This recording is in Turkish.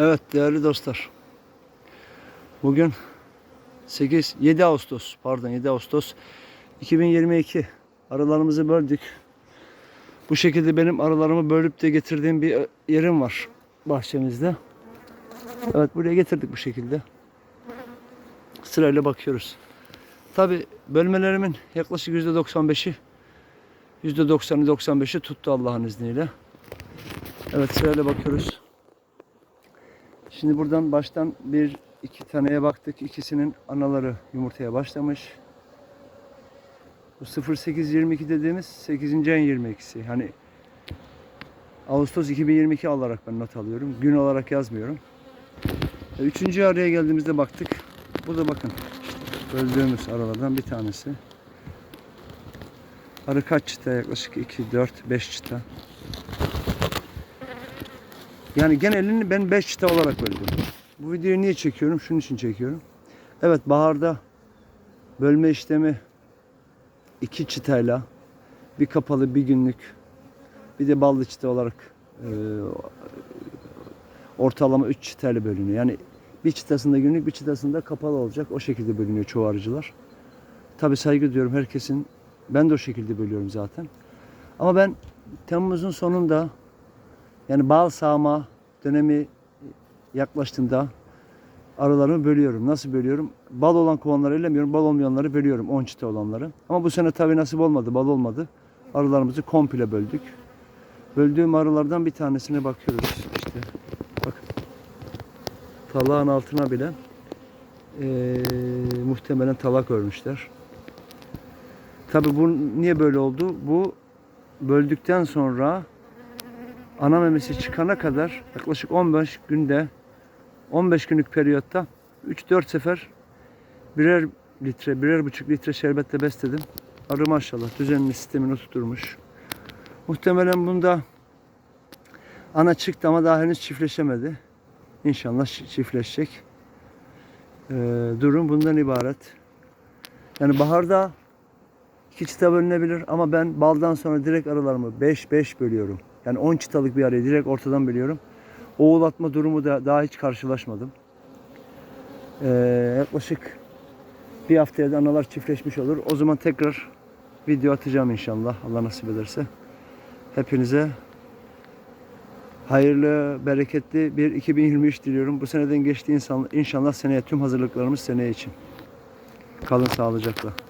Evet değerli dostlar. Bugün 8 7 Ağustos pardon 7 Ağustos 2022 arılarımızı böldük. Bu şekilde benim arılarımı bölüp de getirdiğim bir yerim var bahçemizde. Evet buraya getirdik bu şekilde. Sırayla bakıyoruz. Tabi bölmelerimin yaklaşık %95'i %90'ı 95'i tuttu Allah'ın izniyle. Evet sırayla bakıyoruz. Şimdi buradan baştan bir iki taneye baktık. İkisinin anaları yumurtaya başlamış. Bu 0822 dediğimiz 8. ayın 22'si. Hani Ağustos 2022 olarak ben not alıyorum. Gün olarak yazmıyorum. E, Üçüncü araya geldiğimizde baktık. Bu da bakın işte böldüğümüz aralardan bir tanesi. Arı kaç çıta? Yaklaşık 2, 4, 5 çıta. Yani genelini ben 5 çıta olarak böldüm. Bu videoyu niye çekiyorum? Şunun için çekiyorum. Evet baharda bölme işlemi iki çıtayla bir kapalı bir günlük bir de ballı çıta olarak e, ortalama 3 çıtayla bölünüyor. Yani bir çıtasında günlük bir çıtasında kapalı olacak. O şekilde bölünüyor çoğu arıcılar. Tabi saygı diyorum herkesin. Ben de o şekilde bölüyorum zaten. Ama ben Temmuz'un sonunda yani bal sağma dönemi yaklaştığında arılarımı bölüyorum. Nasıl bölüyorum? Bal olan kovanları elemiyorum. Bal olmayanları bölüyorum. 10 çıta olanları. Ama bu sene tabii nasip olmadı. Bal olmadı. Arılarımızı komple böldük. Böldüğüm arılardan bir tanesine bakıyoruz. İşte bakın. Talağın altına bile eee, muhtemelen talak örmüşler. Tabii bu niye böyle oldu? Bu böldükten sonra ana memesi çıkana kadar yaklaşık 15 günde 15 günlük periyotta 3-4 sefer birer litre, birer buçuk litre şerbetle besledim. Arı maşallah düzenli sistemini oturtmuş. Muhtemelen bunda ana çıktı ama daha henüz çiftleşemedi. İnşallah çi- çiftleşecek. Ee, durum bundan ibaret. Yani baharda iki çıta bölünebilir ama ben baldan sonra direkt aralarımı 5-5 bölüyorum. Yani 10 çıtalık bir arayı direkt ortadan bölüyorum. Oğul atma durumu da daha hiç karşılaşmadım. Ee, yaklaşık bir haftaya da analar çiftleşmiş olur. O zaman tekrar video atacağım inşallah. Allah nasip ederse. Hepinize hayırlı, bereketli bir 2023 diliyorum. Bu seneden geçti insan, inşallah seneye tüm hazırlıklarımız seneye için. Kalın sağlıcakla.